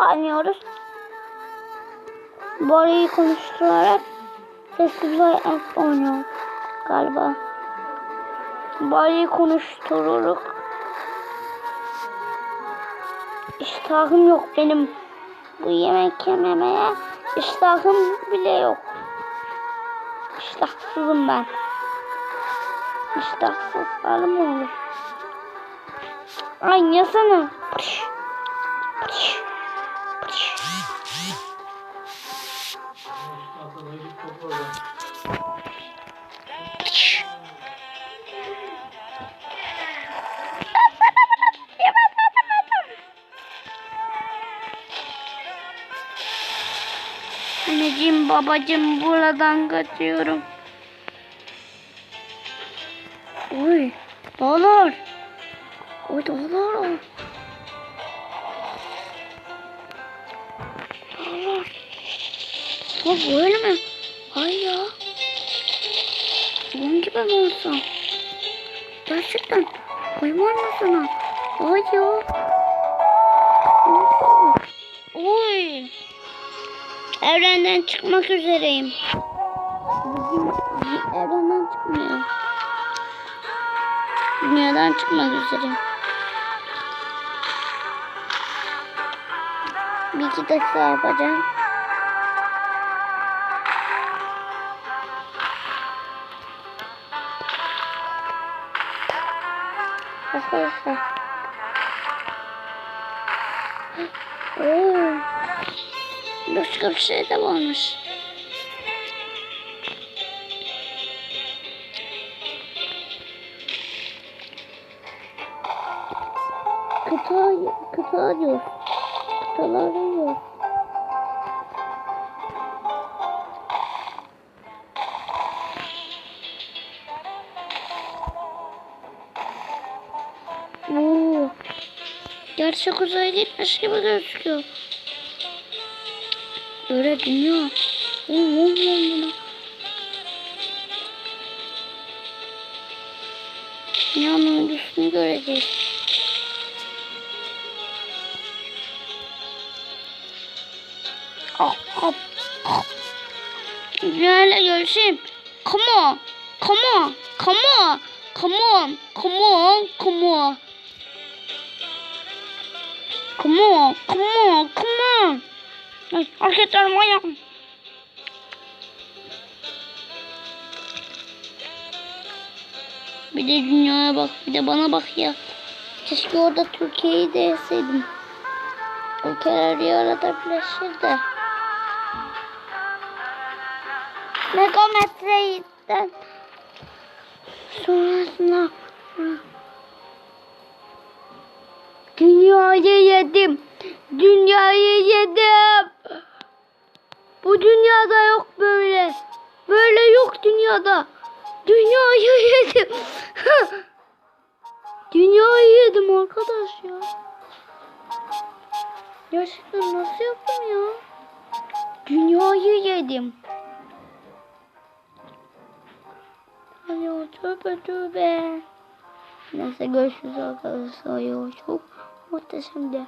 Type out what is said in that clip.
oynuyoruz. Boruyu konuşturarak sessiz ve app oynuyoruz galiba. Boruyu konuştururuz. İştahım yok benim bu yemek yememeye. İştahım bile yok. İştahsızım ben. İştahsız halim olur. Ay yazana. Pırış. Pırış. Pırış. Anneciğim babacığım buradan kaçıyorum. Uy olur. Oy dağlar. Dağlar. Ya böyle mi? Ay ya. Bunun gibi mi olsa? Gerçekten. Koymar mı sana? Ay ya. Oy. Evrenden çıkmak üzereyim. Evrenden çıkmıyor. Dünyadan çıkmak üzereyim. Bir iki dakika yapacağım. Arkadaşlar. Oo. Başka bir şey de varmış. Kıta, kıta arıyor. Postaları yok. Oo. Gerçek uzaya gitmiş gibi gözüküyor. Böyle dünya. Vum vum vum vum. Dünyanın uydusunu göreceğiz. Dünyayla görüşeyim. Come on. Come on. Come on. Come on. Come on. Come on. Come on. Come on. Come on. Ay, hareketlerim ayağım. Bir de dünyaya bak, bir de bana bak ya. Keşke orada Türkiye'yi de yeseydim. Ülkeler bir arada birleşir de. Megametre'den sonrasında Dünyayı yedim. Dünyayı yedim. Bu dünyada yok böyle. Böyle yok dünyada. Dünyayı yedim. Dünyayı yedim arkadaş ya. Gerçekten nasıl yaptım ya? Dünyayı yedim. Ay ya tövbe tövbe. Neyse görüşürüz arkadaşlar. Ya çok muhteşemdi.